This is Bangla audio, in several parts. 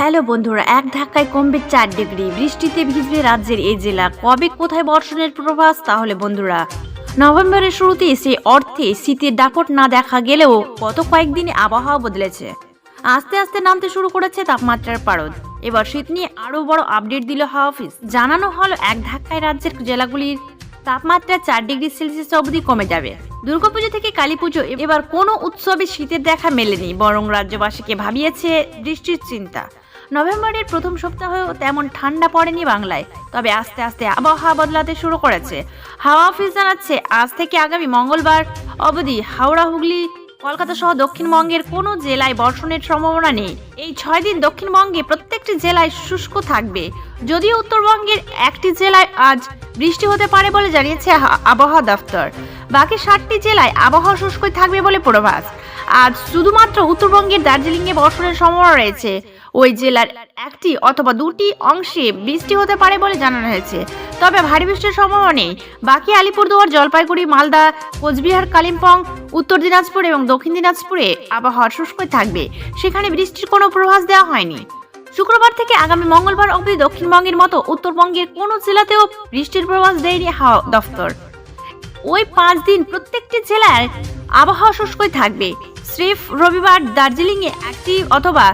হ্যালো বন্ধুরা, এক ধাক্কায় কমবে চার ডিগ্রি। বৃষ্টিতে ভিজবে রাজ্যের এই জেলা। কবে কোথায় বর্ষণের প্রভাস তাহলে বন্ধুরা, নভেম্বরের শুরুতে সে অর্থে শীতের দাপট না দেখা গেলেও গত কয়েকদিনে আবহাওয়া বদলেছে। আস্তে আস্তে নামতে শুরু করেছে তাপমাত্রার পারদ। এবার শীত নিয়ে আরও বড় আপডেট দিল হাওয়া অফিস। জানানো হলো, এক ধাক্কায় রাজ্যের জেলাগুলির তাপমাত্রা চার ডিগ্রি সেলসিয়াস অবধি কমে যাবে। দুর্গাপুজো থেকে কালী পুজো এবার কোনো উৎসবে শীতের দেখা মেলেনি, বরং রাজ্যবাসীকে ভাবিয়েছে বৃষ্টির চিন্তা। নভেম্বরের প্রথম সপ্তাহেও তেমন ঠান্ডা পড়েনি বাংলায়, তবে আস্তে আস্তে আবহাওয়া বদলাতে শুরু করেছে। হাওয়া অফিস জানাচ্ছে, আজ থেকে আগামী মঙ্গলবার অবধি হাওড়া, হুগলি, কলকাতা সহ দক্ষিণবঙ্গের কোনো জেলায় বর্ষণের সম্ভাবনা নেই। এই ছয় দিন দক্ষিণবঙ্গে প্রত্যেকটি জেলায় শুষ্ক থাকবে। যদিও উত্তরবঙ্গের একটি জেলায় আজ বৃষ্টি হতে পারে বলে জানিয়েছে আবহাওয়া দফতর। বাকি ষাটটি জেলায় আবহাওয়া শুষ্কই থাকবে বলে পূর্বাভাস। আজ শুধুমাত্র উত্তরবঙ্গের দার্জিলিংয়ে বর্ষণের সম্ভাবনা রয়েছে। ওই জেলার একটি অথবা দুটি অংশে বৃষ্টি হতে পারে বলে জানানো হয়েছে। তবে ভারী বৃষ্টির সম্ভাবনা নেই। বাকি আলিপুরদুয়ার, জলপাইগুড়ি, মালদা, কোচবিহার, কালিম্পং, উত্তর দিনাজপুর এবং দক্ষিণ দিনাজপুরে আবহাওয়া শুষ্কই থাকবে। সেখানে বৃষ্টির কোনো প্রভাস দেওয়া হয়নি। শুক্রবার থেকে আগামী মঙ্গলবার অবধি দক্ষিণবঙ্গের মতো উত্তরবঙ্গের কোনো জেলাতেও বৃষ্টির প্রবাস দেয়নি হাওয়া দফতর। ওই পাঁচ দিন প্রত্যেকটি জেলার আবহাওয়া শুষ্কই থাকবে। স্রেফ রবিবার দার্জিলিংয়ে একটি অথবা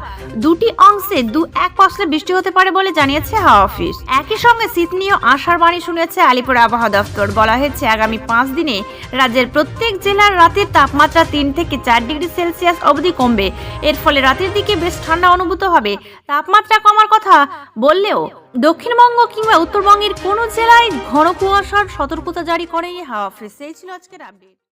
দুটি অংশে দু এক পশলা বৃষ্টি হতে পারে বলে জানিয়েছে হাওয়া অফিস। একই সঙ্গে শীত নিয়েও আশার বাণী শুনেছে আলিপুর আবহাওয়া দফতর। বলা হয়েছে আগামী পাঁচ দিনে রাজ্যের প্রত্যেক জেলার রাতের তাপমাত্রা তিন থেকে চার ডিগ্রি সেলসিয়াস অবধি কমবে। এর ফলে রাতের দিকে বেশ ঠান্ডা অনুভূত হবে। তাপমাত্রা কমার কথা বললেও দক্ষিণবঙ্গ কিংবা উত্তরবঙ্গের কোনো জেলায় ঘন কুয়াশার সতর্কতা জারি করেনি হাওয়া অফিস। এই ছিল আজকের আপডেট।